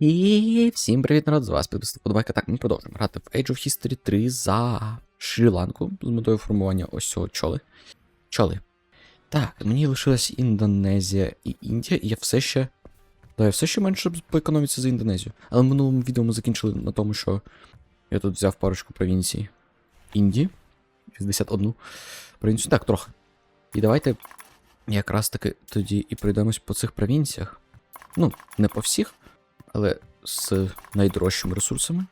І всім привіт, народ, з вас підписати подобайка. Так, ми продовжуємо грати в Age of History 3 за Шрі-Ланку з метою формування ось цього чоли. Чоли. Так, мені лишилась Індонезія і Індія, і я все ще. Да, я все ще менше по економіці за Індонезію. Але в минулому відео ми закінчили на тому, що я тут взяв парочку провінцій Індії. 61 провінцію. Так, трохи. І давайте якраз таки тоді і пройдемось по цих провінціях. Ну, не по всіх, але з найдорожчими ресурсами,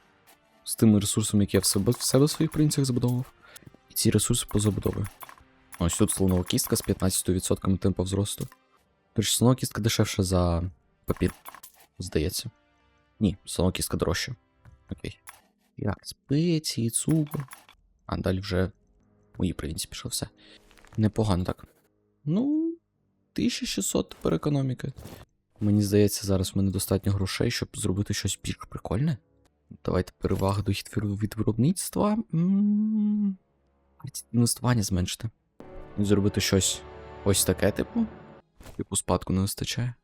з тими ресурсами, які я в себе, в себе в своїх провінціях забудовував. І ці ресурси позабудовую. Ось тут слонова кістка з 15% темпу взросту. Речі, слонова кістка дешевша за папір, здається. Ні, слонова кістка дорожча. Окей. Як, спеції, цукор. А далі вже мої провінції пішло все. Непогано так. Ну, 1600 тепер економіки. Мені здається, зараз в мене достатньо грошей, щоб зробити щось більш прикольне. Давайте перевага дохід вир- від виробництва. Інвестування зменшити. Зробити щось ось таке, типу. Типу спадку не вистачає.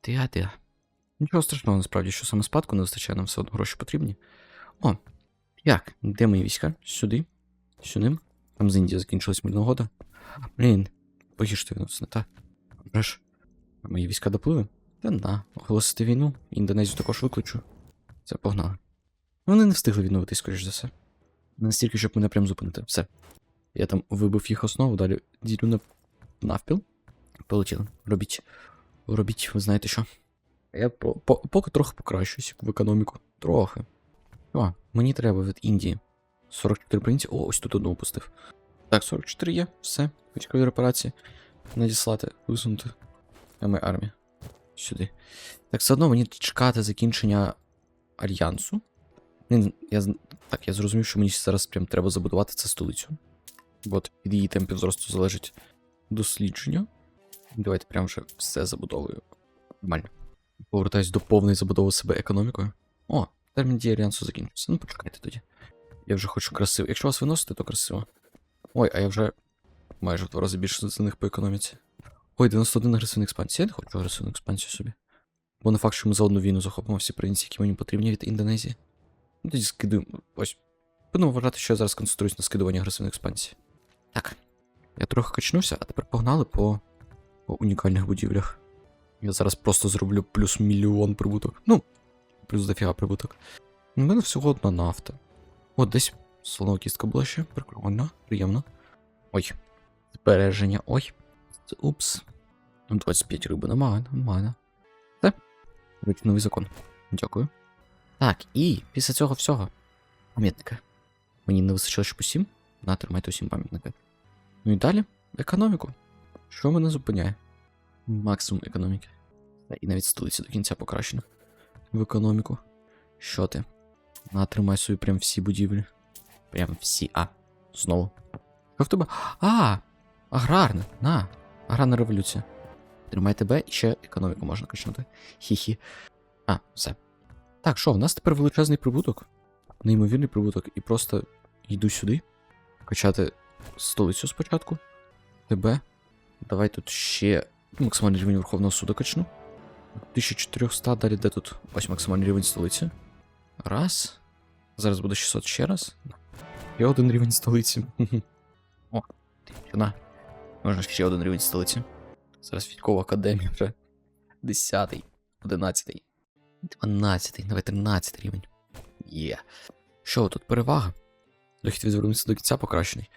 Ти. Нічого страшного, насправді, що саме спадку не вистачає, нам все одно гроші потрібні. О, як? Де мої війська? Сюди. Сюди. Там з Індії закінчилась мирна угода. Блін, погіршити відносини, так. Ж. Мої війська допливли? Та на, оголосити війну, Індонезію також викличу. Це погнали. Вони не встигли відновитись, скоріш за все. Не настільки, щоб мене прям зупинити. Все. Я там вибив їх основу, далі ділю на навпіл. Полетіли. Робіть. Робіть, ви знаєте що. Я по, по, поки трохи покращуюсь в економіку. Трохи. О, мені треба від Індії. 44 провінції. О, ось тут одну упустив. Так, 44 є, все. Військові репарації. Надіслати, висунути. Ми армія. Сюди. Так, все одно мені чекати закінчення альянсу. Я, так, я зрозумів, що мені зараз прям треба забудувати це столицю. От від її темпів зросту залежить дослідження. Давайте прям вже все забудовую. Нормально. Повертаюсь до повної забудови себе економікою. О, термін дії альянсу закінчився. Ну, почекайте тоді. Я вже хочу красиво. Якщо вас виносити, то красиво. Ой, а я вже майже в два рази більше за них по економіці. Ой, 91 агресивна експансія. Я не хочу агресивну експансію собі. Бо не факт, що ми за одну війну захопимо всі провінції, які мені потрібні від Індонезії. Ну тоді скидуємо. Ось. Будемо вважати, що я зараз концентруюсь на скидуванні агресивної експансії. Так. Я трохи качнувся, а тепер погнали по, по унікальних будівлях. Я зараз просто зроблю плюс мільйон прибуток. Ну, плюс дофіга прибуток. У мене всього одна нафта. От десь слонова кістка була ще. Прикольно, приємно. Ой. Збереження. Ой. Упс. Ну, 25 риби, нормально, нормально. Речі, новий закон. Дякую. Так, і після цього всього. Пам'ятники. Мені не вистачило по 7. На, тримайте усім пам'ятники. Ну і далі економіку. Що мене зупиняє? Максимум економіки. І навіть столиці до кінця покращено. В економіку. Що ти? На, тримай собі прям всі будівлі. Прям всі. А, знову. В тебе? А! Аграрна. На. Аграрна революція. Тримай тебе і ще економіку можна качнути. Хі-хі. А, все. Так, що, в нас тепер величезний прибуток. Неймовірний прибуток. І просто йду сюди. Качати столицю спочатку. Тебе. Давай тут ще максимальний рівень Верховного суду качну. 1400, далі де тут? Ось максимальний рівень столиці. Раз. Зараз буде 600 ще раз. І один рівень столиці. О, на. Можна ще один рівень столиці. Зараз військова академія вже. 10, 11, 12, давай 13 рівень. Є. Що тут перевага? Дохід від виробництва до кінця покращений.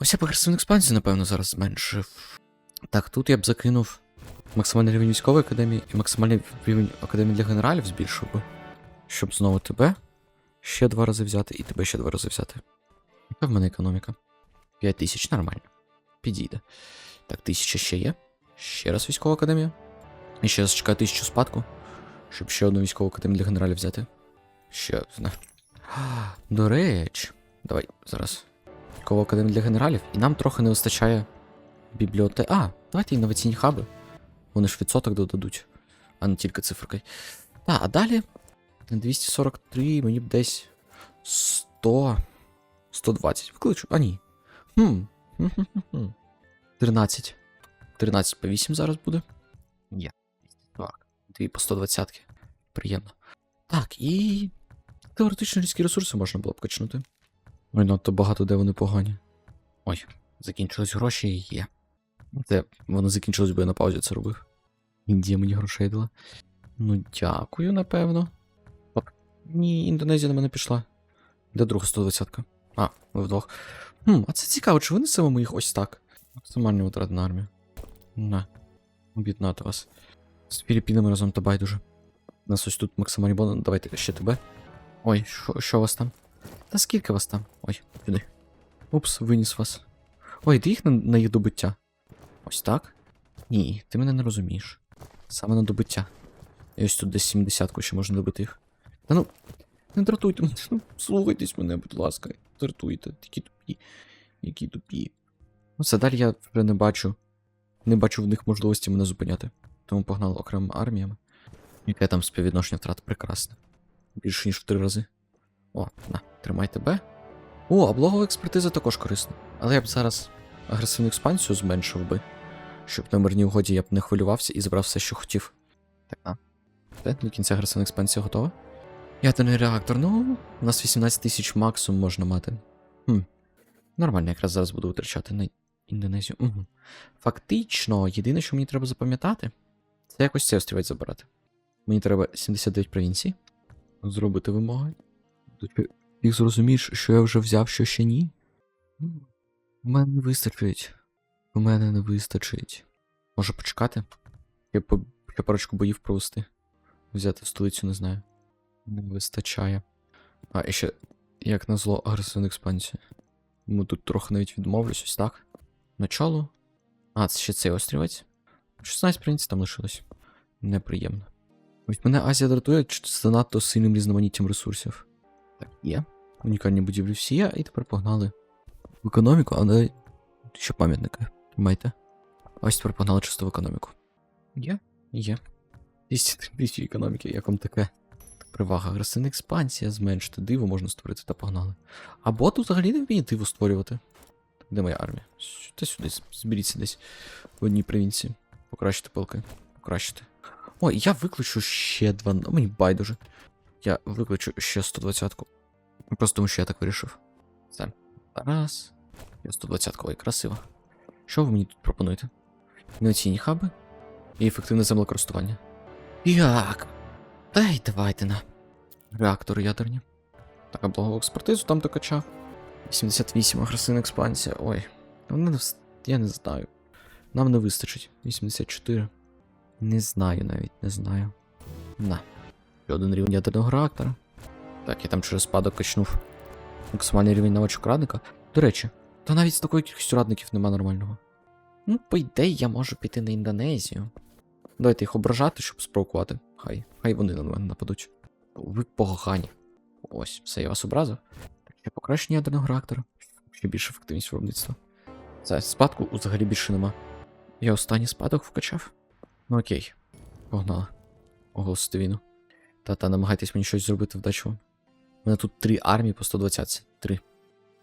Ось я б агресивну експансію, напевно, зараз зменшив. Так, тут я б закинув максимальний рівень військової академії і максимальний рівень академії для генералів збільшив би. Щоб знову тебе ще два рази взяти і тебе ще два рази взяти. Яка в мене економіка? 5 тисяч, нормально. Підійде. Так, тисяча ще є. Ще раз військова академія. І ще раз чекаю тисячу спадку, щоб ще одну військову академію для генералів взяти. Ще одна. До речі, давай зараз. Військова академія для генералів. І нам трохи не вистачає бібліотеки. А, давайте інноваційні хаби. Вони ж відсоток додадуть, а не тільки циферкою. Так, а далі. 243 мені б десь 100. 120. Викличу. А ні. Хм. Хм-хм-хм. 13. 13 по 8 зараз буде. Є. Так. Дві по 120. Приємно. Так, і. Теоретично людські ресурси можна було б качнути. Ой, надто багато де вони погані. Ой, закінчились гроші і є. Це воно закінчилось, бо я на паузі це робив. Індія мені грошей дала. Ну, дякую, напевно. Оп. Ні, Індонезія на мене пішла. Де друга 120-ка? А, ви вдвох. Хм, а це цікаво, чи винесемо їх ось так? Максимальний витрат на армію. На. Об'єднати вас. З Філіппінами разом та байдуже. У нас ось тут максимальний бонус. Давайте ще тебе. Ой, що, що вас там? Та скільки вас там? Ой, сюди. Упс, виніс вас. Ой, ти їх на, на їх добиття. Ось так? Ні, ти мене не розумієш. Саме на добиття. І ось тут десь 70-ку ще можна добити їх. Та ну, не дратуйте мене, ну, слухайтесь мене, будь ласка. Дратуйте, такі тупі. Які тупі. Ну, це далі я вже не бачу. Не бачу в них можливості мене зупиняти. Тому погнали окремими арміями. Яке там співвідношення втрат прекрасне. Більше ніж в три рази. О, на, тримай тебе. О, облогова експертиза також корисна. Але я б зараз агресивну експансію зменшив би. Щоб на мирній угоді я б не хвилювався і забрав все, що хотів. Так, а. Все, до кінця агресивна експансія готова. Ядерний реактор, ну, у нас 18 тисяч максимум можна мати. Хм. Нормально, якраз зараз буду витрачати на Індонезію. Угу. Фактично, єдине, що мені треба запам'ятати, це якось цей острівець забирати. Мені треба 79 провінцій. Зробити вимоги. Ти зрозумієш, що я вже взяв, що ще ні? У мене не вистачить. У мене не вистачить. Може почекати? Я по ще парочку боїв провести. Взяти столицю, не знаю. Не вистачає. А, і ще, як назло, агресивна експансія. Ми тут трохи навіть відмовлюсь, ось так. Начало. А, це ще цей острівець. 16 провінцій там лишилось. Неприємно. Ось мене Азія дратує з занадто сильним різноманіттям ресурсів. Так, є. Унікальні будівлі всі є, і тепер погнали в економіку, але ще пам'ятники. Тримайте. Ось тепер погнали чисто в економіку. Є? Є. 200 тисяч економіки, як вам таке? Привага, агресивна експансія, зменшити диво можна створити та погнали. Або тут взагалі не вміє диво створювати. Де моя армія? Та сюди, зберіться десь в одній провінції. Покращити пилки. Покращити. Ой, я виключу ще два. Ну, мені байдуже. Я виключу ще 120-ку. Просто тому, що я так вирішив. Це. Раз. Я 120-ка, ой, красиво. Що ви мені тут пропонуєте? Інноваційні хаби і ефективне землекористування. Як? Та й давайте на. Реактори ядерні. Так, а благову експертизу там докачав. 88 агресивна експансія. Ой. Вони не Я не знаю. Нам не вистачить. 84. Не знаю навіть, не знаю. На. Ще один рівень ядерного реактора. Так, я там через спадок качнув. Максимальний рівень навичок радника. До речі, та навіть з такою кількістю радників нема нормального. Ну, по ідеї, я можу піти на Індонезію. Давайте їх ображати, щоб спровокувати. Хай. Хай вони на мене нападуть. Ви погані. Ось, все, я вас образив. Ще покращення ядерного реактора. Ще більше ефективність виробництва. Це спадку взагалі більше нема. Я останній спадок вкачав. Ну окей. Погнали. Оголосити війну. Та-та, намагайтесь мені щось зробити вдачу. вам. У мене тут три армії по 120. Три.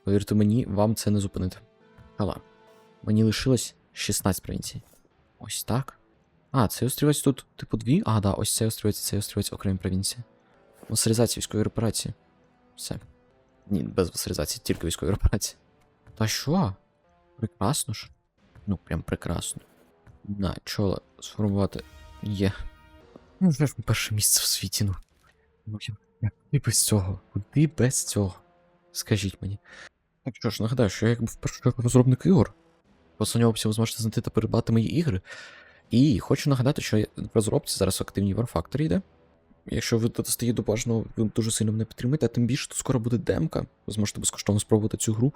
Повірте мені, вам це не зупинити. Хала. Мені лишилось 16 провінцій. Ось так. А, цей острівець тут, типу, дві? А, да, ось цей острівець, цей острівець окремі провінції. Васалізація військової репарації. Все. Ні, без васалізації, тільки військові репарації. Та що? Прекрасно ж. Ну, прям прекрасно. На, чола сформувати є. Ну, вже ж перше місце в світі, ну. Ну, Куди без цього? Куди без цього? Скажіть мені. Так що ж, нагадаю, що я якби в першу чергу розробник ігор. Останньому ви зможете знайти та передбати мої ігри. І хочу нагадати, що в розробці зараз в активній War Factory йде. Якщо ви додасте до бажаного, ви дуже сильно мене підтримуєте, а тим більше тут скоро буде демка. Ви зможете безкоштовно спробувати цю гру.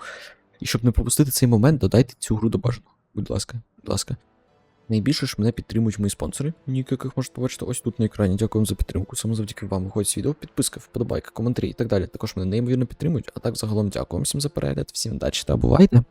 І щоб не пропустити цей момент, додайте цю гру до бажаного. Будь ласка, будь ласка. Найбільше ж мене підтримують мої спонсори, яких можете побачити ось тут на екрані. Дякую вам за підтримку. Саме завдяки вам виходить відео, підписка, вподобайка, коментарі і так далі. Також мене неймовірно підтримують. А так загалом дякую вам всім за перегляд, всім удачі та бувайте!